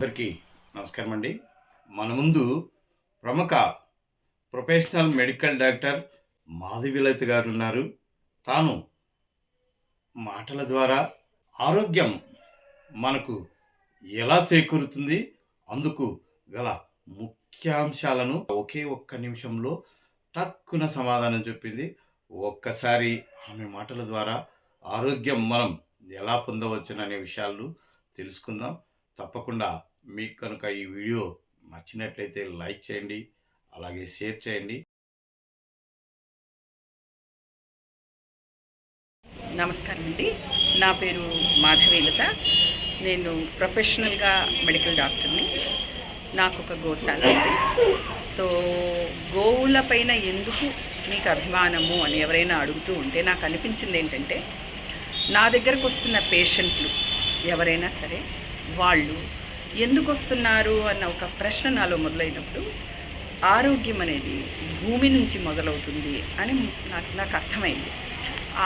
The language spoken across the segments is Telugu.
అందరికీ నమస్కారం అండి. మన ముందు ప్రముఖ ప్రొఫెషనల్ మెడికల్ డాక్టర్ మాధవిలత గారు ఉన్నారు. తాను మాటల ద్వారా ఆరోగ్యం మనకు ఎలా చేకూరుతుంది అందుకు గల ముఖ్యాంశాలను ఒకే ఒక్క నిమిషంలో తక్కువ సమాధానం చెప్పింది. ఒక్కసారి ఆమె మాటల ద్వారా ఆరోగ్యం మనం ఎలా పొందవచ్చుననే విషయాలు తెలుసుకుందాం. తప్పకుండా మీకు కనుక ఈ వీడియో నచ్చినట్లయితే లైక్ చేయండి అలాగే షేర్ చేయండి. నమస్కారం అండి. నా పేరు మాధవీలత. నేను ప్రొఫెషనల్గా మెడికల్ డాక్టర్ని. నాకు ఒక గోశాల ఉంది. సో గోవుల పైన ఎందుకు మీకు అభిమానము అని ఎవరైనా అడుగుతూ ఉంటే నాకు అనిపించింది ఏంటంటే నా దగ్గరకు వస్తున్న పేషెంట్లు ఎవరైనా సరే వాళ్ళు ఎందుకు వస్తున్నారు అన్న ఒక ప్రశ్న నాలో మొదలైనప్పుడు ఆరోగ్యం అనేది భూమి నుంచి మొదలవుతుంది అని నాకు నాకు అర్థమైంది.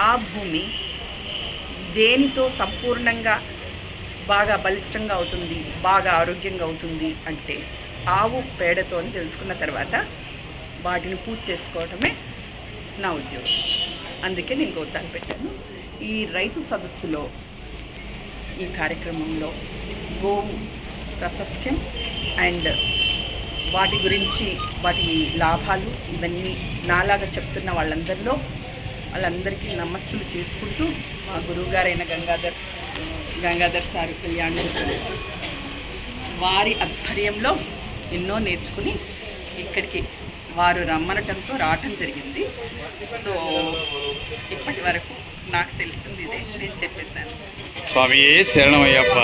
ఆ భూమి దేనితో సంపూర్ణంగా బాగా బలిష్టంగా అవుతుంది బాగా ఆరోగ్యంగా అవుతుంది అంటే ఆవు పేడతో అని తెలుసుకున్న తర్వాత వాటిని పూజ చేసుకోవడమే నా ఉద్యోగం. అందుకే నేను ఇంకోసారి పెట్టాను. ఈ రైతు సదస్సులో ఈ కార్యక్రమంలో గోవు ప్రశస్త్యం అండ్ వాటి గురించి వాటి లాభాలు ఇవన్నీ నాలాగా చెప్తున్న వాళ్ళందరిలో వాళ్ళందరికీ నమస్సులు చేసుకుంటూ మా గురువుగారైన గంగాధర్ గంగాధర్ సార్ కళ్యాణ్ వారి ఆధ్వర్యంలో ఎన్నో నేర్చుకుని ఇక్కడికి వారు రమ్మనటంతో రావటం జరిగింది. సో ఇప్పటి వరకు నాకు తెలిసింది ఇదే నేను చెప్పేశాను. స్వామి శరణమయ్యప్ప.